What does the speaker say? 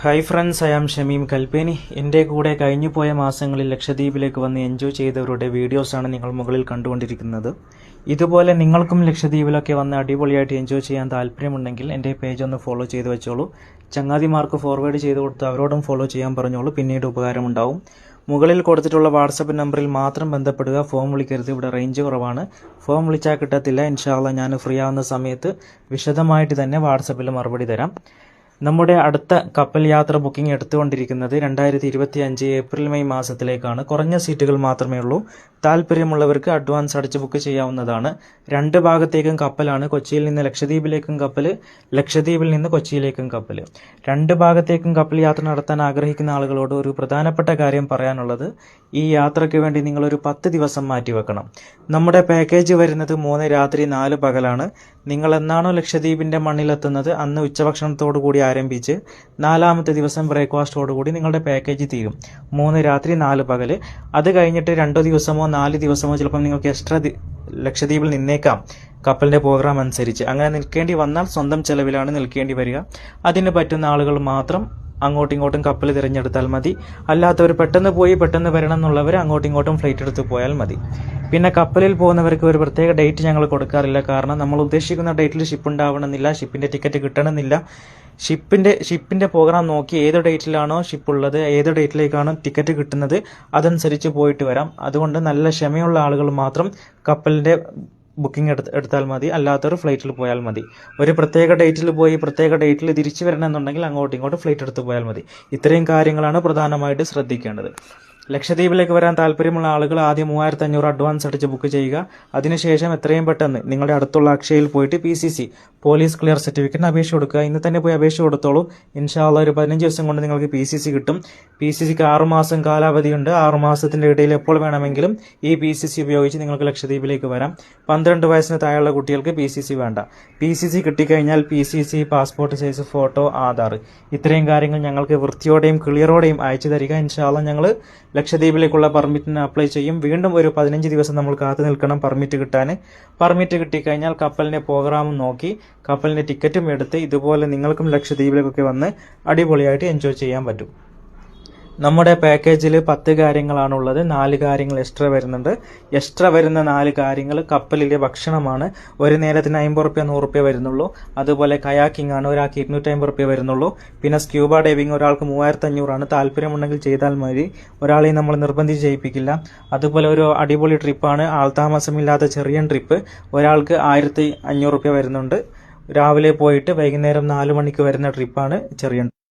Hi friends I am Shameem Kalpeni എന്റെ കൂടെ കഴിഞ്ഞു പോയ മാസങ്ങളിൽ ലക്ഷദ്വീപിലേക്ക് വന്ന് എൻജോയ് ചെയ്തവരുടെ വീഡിയോസാണ് നിങ്ങൾ മുകളിൽ കണ്ടുകൊണ്ടിരിക്കുന്നത്. ഇതുപോലെ നിങ്ങൾക്കും ലക്ഷദ്വീപിലൊക്കെ വന്ന് അടിപൊളിയായിട്ട് എൻജോയ് ചെയ്യാൻ താല്പര്യമുണ്ടെങ്കിൽ എന്റെ പേജ് ഒന്ന് ഫോളോ ചെയ്ത് വെച്ചോളൂ. ചങ്ങാതിമാർക്ക് ഫോർവേഡ് ചെയ്ത് കൊടുത്ത് അവരോടും ഫോളോ ചെയ്യാൻ പറഞ്ഞോളൂ പിന്നീട് ഉപകാരമുണ്ടാവും. മുകളിൽ കൊടുത്തിട്ടുള്ള വാട്സപ്പ് നമ്പറിൽ മാത്രം ബന്ധപ്പെടുക ഫോം വിളിക്കരുത്. ഇവിടെ റേഞ്ച് കുറവാണ്. ഫോം വിളിച്ചാൽ കിട്ടത്തില്ല. ഇൻഷാല്ല ഞാൻ ഫ്രീ ആവുന്ന സമയത്ത് വിശദമായിട്ട് തന്നെ വാട്സപ്പിൽ മറുപടി തരാം. നമ്മുടെ അടുത്ത കപ്പൽ യാത്ര ബുക്കിംഗ് എടുത്തുകൊണ്ടിരിക്കുന്നത് രണ്ടായിരത്തി ഇരുപത്തി അഞ്ച് ഏപ്രിൽ മെയ് മാസത്തിലേക്കാണ്. കുറഞ്ഞ സീറ്റുകൾ മാത്രമേ ഉള്ളൂ. താല്പര്യമുള്ളവർക്ക് അഡ്വാൻസ് അടിച്ച് ബുക്ക് ചെയ്യാവുന്നതാണ്. രണ്ട് ഭാഗത്തേക്കും കപ്പലാണ്. കൊച്ചിയിൽ നിന്ന് ലക്ഷദ്വീപിലേക്കും കപ്പൽ ലക്ഷദ്വീപിൽ നിന്ന് കൊച്ചിയിലേക്കും കപ്പൽ രണ്ട് ഭാഗത്തേക്കും കപ്പൽ യാത്ര നടത്താൻ ആഗ്രഹിക്കുന്ന ആളുകളോട് ഒരു പ്രധാനപ്പെട്ട കാര്യം പറയാനുള്ളത് ഈ യാത്രയ്ക്ക് വേണ്ടി നിങ്ങളൊരു പത്ത് ദിവസം മാറ്റി വെക്കണം നമ്മുടെ പാക്കേജ് വരുന്നത് മൂന്ന് രാത്രി നാല് പകലാണ്. നിങ്ങൾ എന്നാണോ ലക്ഷദ്വീപിന്റെ മണ്ണിലെത്തുന്നത്? അന്ന് ഉച്ചഭക്ഷണത്തോടു കൂടി ആരംഭിച്ച് നാലാമത്തെ ദിവസം ബ്രേക്ക്ഫാസ്റ്റോടുകൂടി നിങ്ങളുടെ പാക്കേജ് തീരും. മൂന്ന് രാത്രി നാല് പകൽ അത് കഴിഞ്ഞിട്ട് രണ്ടോ ദിവസമോ നാല് ദിവസമോ ചിലപ്പം നിങ്ങൾക്ക് എക്സ്ട്രാ ലക്ഷദ്വീപിൽ നിന്നേക്കാം. കപ്പലിന്റെ പ്രോഗ്രാം അനുസരിച്ച്. അങ്ങനെ നിൽക്കേണ്ടി വന്നാൽ സ്വന്തം ചെലവിലാണ് നിൽക്കേണ്ടി വരിക. അതിന് പറ്റുന്ന ആളുകൾ മാത്രം അങ്ങോട്ടും ഇങ്ങോട്ടും കപ്പൽ തിരഞ്ഞെടുത്താൽ മതി. അല്ലാത്തവർ പെട്ടെന്ന് പോയി പെട്ടെന്ന് വരണം എന്നുള്ളവർ അങ്ങോട്ടും ഇങ്ങോട്ടും ഫ്ലൈറ്റ് എടുത്ത് പോയാൽ മതി. പിന്നെ കപ്പലിൽ പോകുന്നവർക്ക് ഒരു പ്രത്യേക ഡേറ്റ് ഞങ്ങൾ കൊടുക്കാറില്ല. കാരണം നമ്മൾ ഉദ്ദേശിക്കുന്ന ഡേറ്റിൽ ഷിപ്പ് ഉണ്ടാവണമെന്നില്ല ഷിപ്പിന്റെ ടിക്കറ്റ് കിട്ടണമെന്നില്ല. ഷിപ്പിന്റെ ഷിപ്പിന്റെ പ്രോഗ്രാം നോക്കി ഏത് ഡേറ്റിലാണോ ഷിപ്പ് ഉള്ളത് ഏത് ഡേറ്റിലേക്കാണോ ടിക്കറ്റ് കിട്ടുന്നത് അതനുസരിച്ച് പോയിട്ട് വരാം. അതുകൊണ്ട് നല്ല ക്ഷമയുള്ള ആളുകൾ മാത്രം കപ്പലിന്റെ ബുക്കിംഗ് എടുത്ത് എടുത്താൽ മതി. അല്ലാത്തവർ ഫ്ലൈറ്റിൽ പോയാൽ മതി. ഒരു പ്രത്യേക ഡേറ്റിൽ പോയി പ്രത്യേക ഡേറ്റിൽ തിരിച്ചു വരണമെന്നുണ്ടെങ്കിൽ അങ്ങോട്ടും ഇങ്ങോട്ടും ഫ്ലൈറ്റ് എടുത്ത് പോയാൽ മതി. ഇത്രയും കാര്യങ്ങളാണ് പ്രധാനമായിട്ട് ശ്രദ്ധിക്കേണ്ടത്. ലക്ഷദ്വീപിലേക്ക് വരാൻ താല്പര്യമുള്ള ആളുകൾ ആദ്യം മൂവായിരത്തി അഞ്ഞൂറ് അഡ്വാൻസ് അടിച്ച് ബുക്ക് ചെയ്യുക. അതിനുശേഷം എത്രയും പെട്ടെന്ന് നിങ്ങളുടെ അടുത്തുള്ള അക്ഷയയിൽ പോയിട്ട് P C C police clear സർട്ടിഫിക്കറ്റിന് അപേക്ഷ കൊടുക്കുക. ഇന്ന് തന്നെ പോയി അപേക്ഷ കൊടുത്തോളൂ. ഇൻഷാല്ല ഒരു പതിനഞ്ച് ദിവസം കൊണ്ട് നിങ്ങൾക്ക് പി സി സി കിട്ടും. പി സി സിക്ക് ആറുമാസം കാലാവധിയുണ്ട്. ആറുമാസത്തിന്റെ ഇടയിൽ എപ്പോൾ വേണമെങ്കിലും ഈ പി സി സി ഉപയോഗിച്ച് നിങ്ങൾക്ക് ലക്ഷദ്വീപിലേക്ക് വരാം. പന്ത്രണ്ട് വയസ്സിന് താഴെയുള്ള കുട്ടികൾക്ക് പി സി സി വേണ്ട. പി സി സി കിട്ടിക്കഴിഞ്ഞാൽ P C C passport size photo Aadhaar. ഇത്രയും കാര്യങ്ങൾ ഞങ്ങൾക്ക് വൃത്തിയോടെയും ക്ലിയറോടെയും അയച്ചു തരിക. ഇൻഷാല്ല ഞങ്ങൾ ലക്ഷദ്വീപിലേക്കുള്ള പെർമിറ്റിന് അപ്ലൈ ചെയ്യും. വീണ്ടും ഒരു പതിനഞ്ച് ദിവസം നമ്മൾ കാത്തു നിൽക്കണം പെർമിറ്റ് കിട്ടാൻ. പെർമിറ്റ് കിട്ടിക്കഴിഞ്ഞാൽ കപ്പലിന്റെ പ്രോഗ്രാമും നോക്കി കപ്പലിന്റെ ടിക്കറ്റും എടുത്ത് ഇതുപോലെ നിങ്ങൾക്കും ലക്ഷദ്വീപിലേക്കൊക്കെ വന്ന് അടിപൊളിയായിട്ട് എൻജോയ് ചെയ്യാൻ പറ്റും. നമ്മുടെ പാക്കേജിൽ പത്ത് കാര്യങ്ങളാണുള്ളത്. നാല് കാര്യങ്ങൾ എക്സ്ട്രാ വരുന്നുണ്ട്. എക്സ്ട്രാ വരുന്ന നാല് കാര്യങ്ങൾ കപ്പലിലെ ഭക്ഷണമാണ്. ഒരു നേരത്തിന് അമ്പത് റുപ്യ നൂറ് റുപ്യ വരുന്നുള്ളൂ. അതുപോലെ കയാക്കിംഗ് ആണ് ഒരാൾക്ക് ഇരുന്നൂറ്റി അമ്പത് റുപ്യ വരുന്നുള്ളൂ. പിന്നെ സ്ക്യൂബ ഡൈവിംഗ് ഒരാൾക്ക് മൂവായിരത്തി അഞ്ഞൂറാണ് താല്പര്യമുണ്ടെങ്കിൽ ചെയ്താൽ മതി. ഒരാളെയും നമ്മൾ നിർബന്ധിച്ച് ചെയ്യിപ്പിക്കില്ല. അതുപോലെ ഒരു അടിപൊളി ട്രിപ്പാണ് ആൾതാമസമില്ലാത്ത ചെറിയ ട്രിപ്പ് ഒരാൾക്ക് ആയിരത്തി അഞ്ഞൂറ് റുപ്യ വരുന്നുണ്ട്. രാവിലെ പോയിട്ട് വൈകുന്നേരം നാല് മണിക്ക് വരുന്ന ട്രിപ്പാണ് ചെറിയ